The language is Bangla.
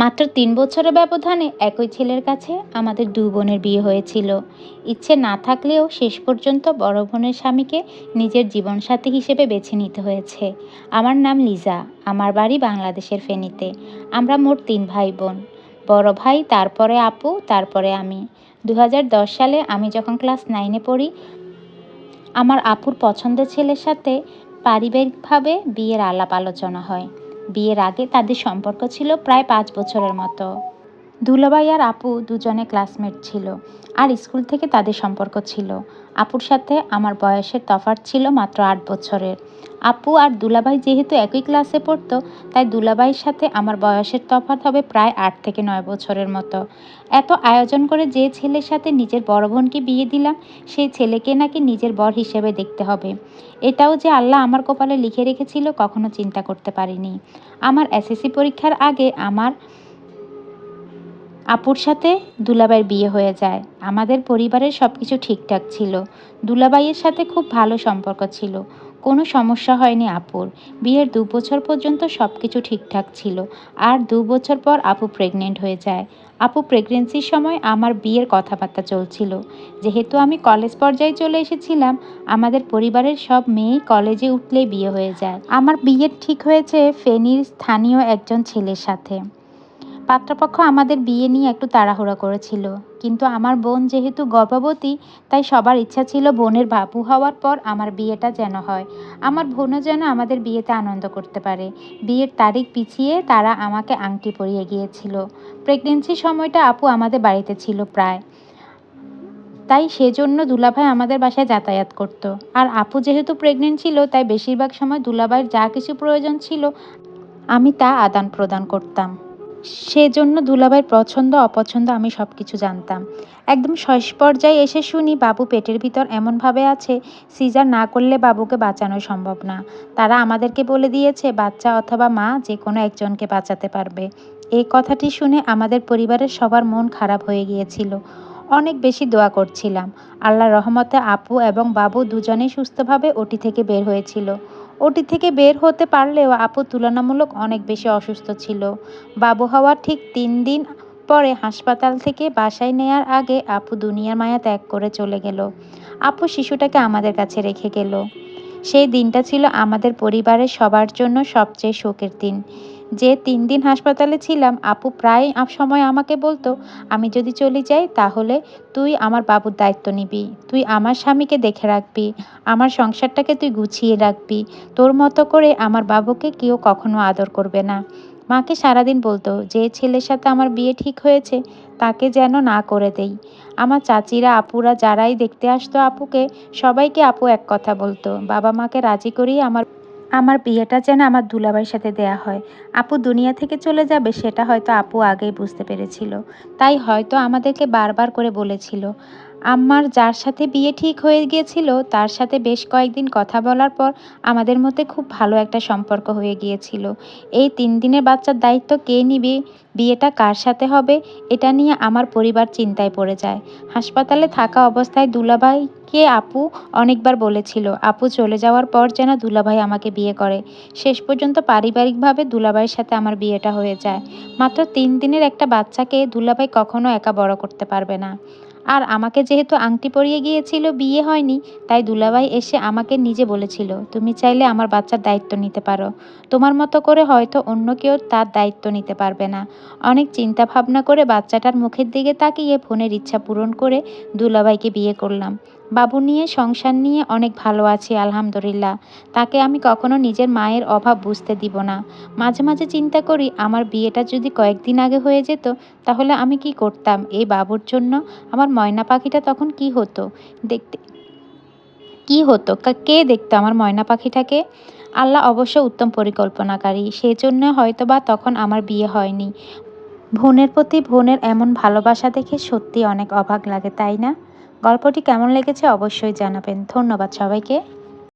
মাত্র তিন বছরের ব্যবধানে একই ছেলের কাছে আমাদের দু বোনের বিয়ে হয়েছিল। ইচ্ছে না থাকলেও শেষ পর্যন্ত বড় বোনের স্বামীকে নিজের জীবনসাথী হিসেবে বেছে নিতে হয়েছে। আমার নাম লিজা, আমার বাড়ি বাংলাদেশের ফেনীতে। আমরা মোট তিন ভাই বোন বড় ভাই, তারপরে আপু, তারপরে আমি। দু হাজার দশ সালে আমি যখন ক্লাস নাইনে পড়ি, আমার আপুর পছন্দের ছেলের সাথে পারিবারিকভাবে বিয়ের আলাপ আলোচনা হয়। বিয়ের আগে তাদের সম্পর্ক ছিল প্রায় পাঁচ বছরের মতো। দুলাভাই আর আপু দুজনে ক্লাসমেট ছিল, আর স্কুল থেকে তাদের সম্পর্ক ছিল। আপুর সাথে আমার বয়সের তফাৎ ছিল মাত্র আট বছরের। আপু আর দুলাভাই যেহেতু একই ক্লাসে পড়তো, তাই দুলাভাইয়ের সাথে আমার বয়সের তফাৎ হবে প্রায় আট থেকে নয় বছরের মতো। এত আয়োজন করে যে ছেলের সাথে নিজের বড় বোনকে বিয়ে দিলাম, সেই ছেলেকে নাকি নিজের বর হিসেবে দেখতে হবে। এটাও যে আল্লাহ আমার কপালে লিখে রেখেছিল, কখনো চিন্তা করতে পারিনি। আমার এসএসসি পরীক্ষার আগে আমার আপুর সাথে দুলাভাইয়ের বিয়ে হয়ে যায়। আমাদের পরিবারের সব কিছু ঠিকঠাক ছিল। দুলাভাইয়ের সাথে খুব ভালো সম্পর্ক ছিল। কোনো সমস্যা হয়নি আপুর। বিয়ের দু বছর পর্যন্ত সব কিছু ঠিকঠাক ছিল। আর দু বছর পর আপু প্রেগনেন্ট হয়ে যায়। আপু প্রেগনেন্সির সময় আমার বিয়ের কথাবার্তা চলছিল। যেহেতু আমি কলেজ পর্যায়ে চলে এসেছিলাম, আমাদের পরিবারের সব মেয়েই কলেজে উঠলেই বিয়ে হয়ে যায়। আমার বিয়ে ঠিক হয়েছে ফেনীর স্থানীয় একজন ছেলের সাথে। পাত্রপক্ষ আমাদের বিয়ে নিয়ে একটু তাড়াহুড়া করেছিল। কিন্তু আমার বোন যেহেতু গর্ভবতী, তাই সবার ইচ্ছা ছিল বোনের বাবু হওয়ার পর আমার বিয়েটা যেন হয়। আমার বোনও যেন আমাদের বিয়েতে আনন্দ করতে পারে। বিয়ের তারিখ পিছিয়ে তারা আমাকে আংটি পরিয়ে গিয়েছিল। প্রেগনেন্সির সময়টা আপু আমাদের বাড়িতে ছিল প্রায়। তাই সেজন্য দুলাভাই আমাদের বাসায় যাতায়াত করত। আর আপু যেহেতু প্রেগনেন্ট ছিল, তাই বেশিরভাগ সময় দুলাভাইয়ের যা কিছু প্রয়োজন ছিল, আমি তা আদান প্রদান করতাম। সেজন্য দুলাভাইয়ের পছন্দ, অপছন্দ আমি সব কিছু জানতাম। একদম শেষ পর্যায়ে এসে শুনি, বাবু পেটের ভিতর এমনভাবে আছে, সিজার না করলে বাবুকে বাঁচানো সম্ভব না। তারা আমাদেরকে বলে দিয়েছে, বাচ্চা অথবা মা যে কোনো একজনকে বাঁচাতে পারবে। এই কথাটি শুনে আমাদের পরিবারের সবার মন খারাপ হয়ে গিয়েছিল। অনেক বেশি দোয়া করছিলাম। আল্লাহ রহমতে আপু এবং বাবু দুজনেই সুস্থভাবে ওটি থেকে বের হয়েছিল। ওটি থেকে বের হতে পারলেও আপু তুলনামূলক অনেক বেশি অসুস্থ ছিল। বাবু হওয়ার ঠিক তিন দিন পরে হাসপাতাল থেকে বাসায় নেয়ার আগে আপু দুনিয়ার মায়া ত্যাগ করে চলে গেল। আপু শিশুটাকে আমাদের কাছে রেখে গেল। সেই দিনটা ছিল আমাদের পরিবারের সবার জন্য সবচেয়ে শোকের দিন। যে তিন দিন হাসপাতালে ছিলাম, আপু প্রায় সময় আমাকে বলতো, আমি যদি চলে যাই তাহলে তুই আমার বাবুর দায়িত্ব নিবি, তুই আমার স্বামীকে দেখে রাখবি, আমার সংসারটাকে তুই গুছিয়ে রাখবি, তোর মতো করে আমার বাবুকে কেউ কখনো আদর করবে না। মাকে সারাদিন বলতো, যে ছেলের সাথে আমার বিয়ে ঠিক হয়েছে, তাকে যেন না করে দেই। আমার চাচিরা, আপুরা যারাই দেখতে আসতো আপুকে, সবাইকে আপু এক কথা বলতো, বাবা মাকে রাজি করিয়ে আমার আমার বিয়েটা যেন আমার দুলাভাইয়ের সাথে দেয়া হয়। আপু দুনিয়া থেকে চলে যাবে সেটা হয়তো আপু আগেই বুঝতে পেরেছিল। তাই হয়তো আমাদেরকে বারবার করে বলেছিল আমার যার সাথে বিয়ে ঠিক হয়ে গিয়েছিল, তার সাথে বেশ কয়েকদিন কথা বলার পর আমাদের মধ্যে খুব ভালো একটা সম্পর্ক হয়ে গিয়েছিল। এই তিন দিনের বাচ্চার দায়িত্ব কে নিবে, বিয়েটা কার সাথে হবে, এটা নিয়ে আমার পরিবার চিন্তায় পড়ে যায়। হাসপাতালে থাকা অবস্থায় দুলাভাইকে আপু? অনেকবার বলেছিল। আপু চলে যাওয়ার পর যেন দুলাভাই আমাকে বিয়ে করে। শেষ পর্যন্ত পারিবারিকভাবে দুলাভাইয়ের সাথে আমার বিয়েটা হয়ে যায়। মাত্র তিন দিনের একটা বাচ্চাকে দুলাভাই কখনো একা বড় করতে পারবে না। আর আমাকে যেহেতু আংটি পরিয়ে গিয়েছিল, বিয়ে হয়নি, তাই দুলাভাই এসে আমাকে নিজে বলেছিল, তুমি চাইলে আমার বাচ্চার দায়িত্ব নিতে পারো। তোমার মতো করে হয়তো অন্য কেউ তার দায়িত্ব নিতে পারবে না। অনেক চিন্তা ভাবনা করে বাচ্চাটার মুখের দিকে তাকিয়ে ফোনের ইচ্ছা পূরণ করে দুলাভাইকে বিয়ে করলাম। বাবু নিয়ে, সংসার নিয়ে অনেক ভালো আছি, আলহামদুলিল্লাহ। তাকে আমি কখনো নিজের মায়ের অভাব বুঝতে দিব না। মাঝে মাঝে চিন্তা করি, আমার বিয়েটা যদি কয়েকদিন আগে হয়ে যেত, তাহলে আমি কি করতাম? এই বাবুর জন্য আমার ময়না পাখিটা তখন কি হতো? দেখতে কি হতো? কে দেখতো আমার ময়না পাখিটাকে? আল্লাহ অবশ্য উত্তম পরিকল্পনাকারী। সেজন্য হয়তো বা তখন আমার বিয়ে হয়নি। বোনের প্রতি বোনের এমন ভালোবাসা দেখে সত্যি অনেক অবাক লাগে, তাই না? গল্পটি কেমন লেগেছে অবশ্যই জানাবেন। ধন্যবাদ সবাইকে।